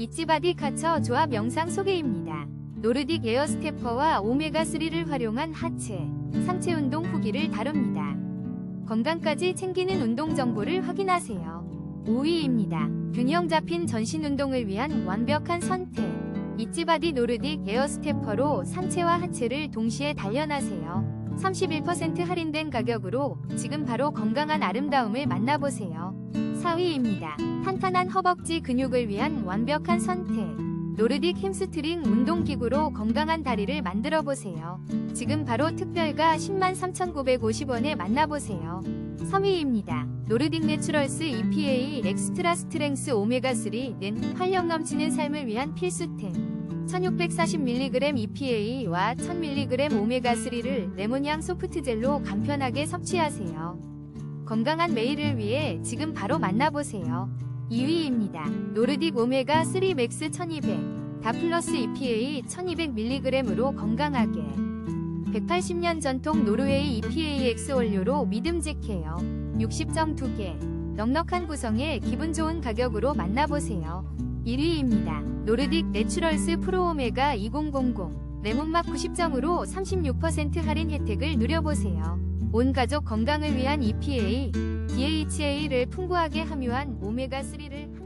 이치바디 카처 조합 영상 소개입니다. 노르딕 에어 스테퍼와 오메가3를 활용한 하체, 상체 운동 후기를 다룹니다. 건강까지 챙기는 운동 정보를 확인하세요. 5위입니다. 균형 잡힌 전신 운동을 위한 완벽한 선택. 이치바디 노르딕 에어 스테퍼로 상체와 하체를 동시에 단련하세요. 31% 할인된 가격으로 지금 바로 건강한 아름다움을 만나보세요. 4위입니다. 탄탄한 허벅지 근육을 위한 완벽한 선택. 노르딕 햄스트링 운동기구로 건강한 다리를 만들어 보세요. 지금 바로 특별가 103,950원에 만나보세요. 3위입니다. 노르딕 내추럴스 EPA 엑스트라 스트렝스 오메가3는 활력 넘치는 삶을 위한 필수템. 1640mg EPA와 1000mg 오메가3를 레몬향 소프트젤로 간편하게 섭취하세요. 건강한 매일을 위해 지금 바로 만나보세요. 2위입니다. 노르딕 오메가 3 맥스 1200, 다 플러스 EPA 1200mg으로 건강하게. 180년 전통 노르웨이 EPAX 원료로 믿음직해요. 60점 2개. 넉넉한 구성에 기분 좋은 가격으로 만나보세요. 1위입니다. 노르딕 내추럴스 프로오메가 2000 레몬맛 90점으로 36% 할인 혜택을 누려보세요. 온 가족 건강을 위한 EPA, DHA를 풍부하게 함유한 오메가3를